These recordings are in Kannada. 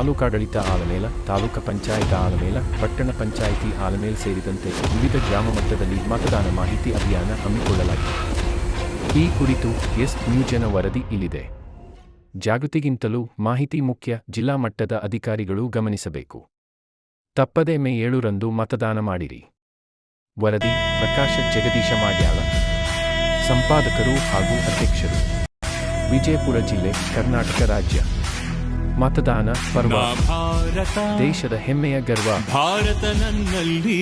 ತಾಲೂಕಾಡಳಿತ ಆಲಮೇಲ, ತಾಲೂಕು ಪಂಚಾಯತ್ ಆಲಮೇಲ, ಪಟ್ಟಣ ಪಂಚಾಯಿತಿ ಆಲಮೇಲ್ ಸೇರಿದಂತೆ ವಿವಿಧ ಗ್ರಾಮ ಮಟ್ಟದಲ್ಲಿ ಮತದಾನ ಮಾಹಿತಿ ಅಭಿಯಾನ ಹಮ್ಮಿಕೊಳ್ಳಲಾಗಿದೆ. ಈ ಕುರಿತು ಎಸ್ ನ್ಯೂಜನ ವರದಿ ಇಲ್ಲಿದೆ. ಜಾಗೃತಿಗಿಂತಲೂ ಮಾಹಿತಿ ಮುಖ್ಯ ಜಿಲ್ಲಾ ಮಟ್ಟದ ಅಧಿಕಾರಿಗಳು ಗಮನಿಸಬೇಕು. ತಪ್ಪದೆ ಮೇ ಏಳುರಂದು ಮತದಾನ ಮಾಡಿರಿ. ವರದಿ ಪ್ರಕಾಶ ಜಗದೀಶ ಮಾಡ್ಯಾಳ. ಸಂಪಾದಕರು ಹಾಗೂ ಅಧ್ಯಕ್ಷರು. ವಿಜಯಪುರ ಜಿಲ್ಲೆ, ಕರ್ನಾಟಕ ರಾಜ್ಯ. ಮತದಾನ ಪರ್ವ. ಭಾರತ ದೇಶದ ಹೆಮ್ಮೆಯ ಗರ್ವ. ಭಾರತ ನನ್ನಲ್ಲಿ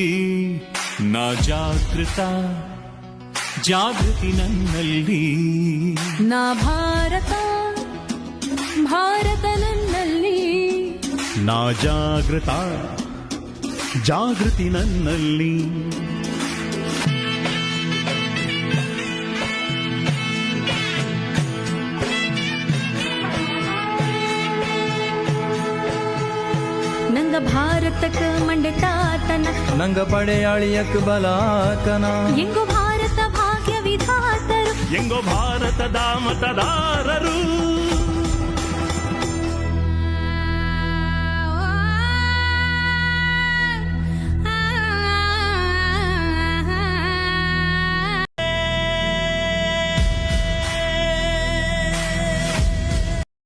ನಾ ಜಾಗೃತ ಜಾಗೃತಿ ನನ್ನಲ್ಲಿ. ನಾ ಭಾರತ ಭಾರತ ನನ್ನಲ್ಲಿ. ನಾ ಜಾಗೃತ ಜಾಗೃತಿ ನನ್ನಲ್ಲಿ. ಭಾರತಕ್ಕ ಮಂಡೆತಾತನ. ನಂಗ ಪಡೆಯಾಳಿಯಕ್ ಬಲಾತನ ಎಂಗೋ ಭಾರತ ಭಾಗ್ಯ ವಿಧಾತರು ಎಂಗೋ ಭಾರತದ ಮತದಾರರು.